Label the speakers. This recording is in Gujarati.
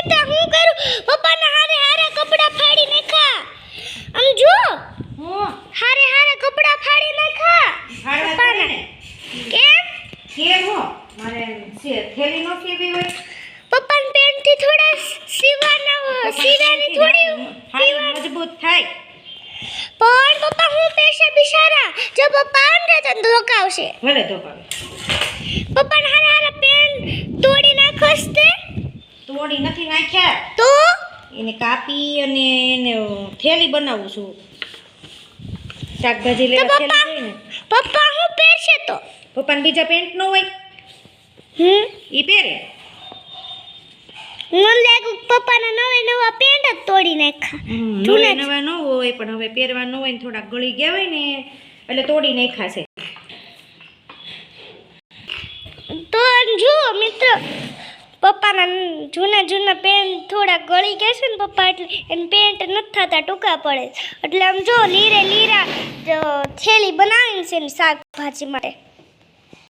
Speaker 1: પહેરતા હું કરું? પપ્પાના હારે હારે કપડાં ફાડી નાખા. આમ જો હારે હારે કપડાં ફાડી
Speaker 2: નાખા.
Speaker 1: પપ્પાના. કેમ?
Speaker 2: કેમ હો? મારે થેલી નો સીવી હોય.
Speaker 1: પપ્પાના પેન્ટથી થોડા સીવાના સીવાની થોડી
Speaker 2: મજબૂત થાય.
Speaker 1: પણ પપ્પા હું પહેરશે બિચારા જો પપ્પા રહે તો ધોકાવશે
Speaker 2: ભલે ધોકાવે
Speaker 1: પપ્પાના હારે હારે પેન્ટ તોડી નાખોસ તે
Speaker 2: તોડી નથી નાખ્યા.
Speaker 1: તો?
Speaker 2: એને કાપી અને એને થેલી બનાવું છું. શાકભાજી લેવા
Speaker 1: પપ્પા
Speaker 2: થેલી જોઈને.
Speaker 1: પપ્પા હું પહેરશે તો?
Speaker 2: પપ્પાને બીજા પેન્ટ ન હોય.
Speaker 1: હમ?
Speaker 2: એ પહેરે.
Speaker 1: મને લાગ્યું પપ્પાના નવા નવા પેન્ટ જ તોડી નાખ્યા.
Speaker 2: નવા. નવા ન હોય પણ હવે પહેરવા ન હોય ને થોડા ગળી ગયા હોય ને એટલે તોડી નાખ્યા છે.
Speaker 1: પપ્પાના જૂના જૂના પેન્ટ થોડા ગળી ગયા છે ને પપ્પા, એટલે એને પેન્ટ નથી થતા, ટૂંકા પડે એટલે આમ જો લીરે લીરા થેલી બનાવીને છે ને શાકભાજી માટે.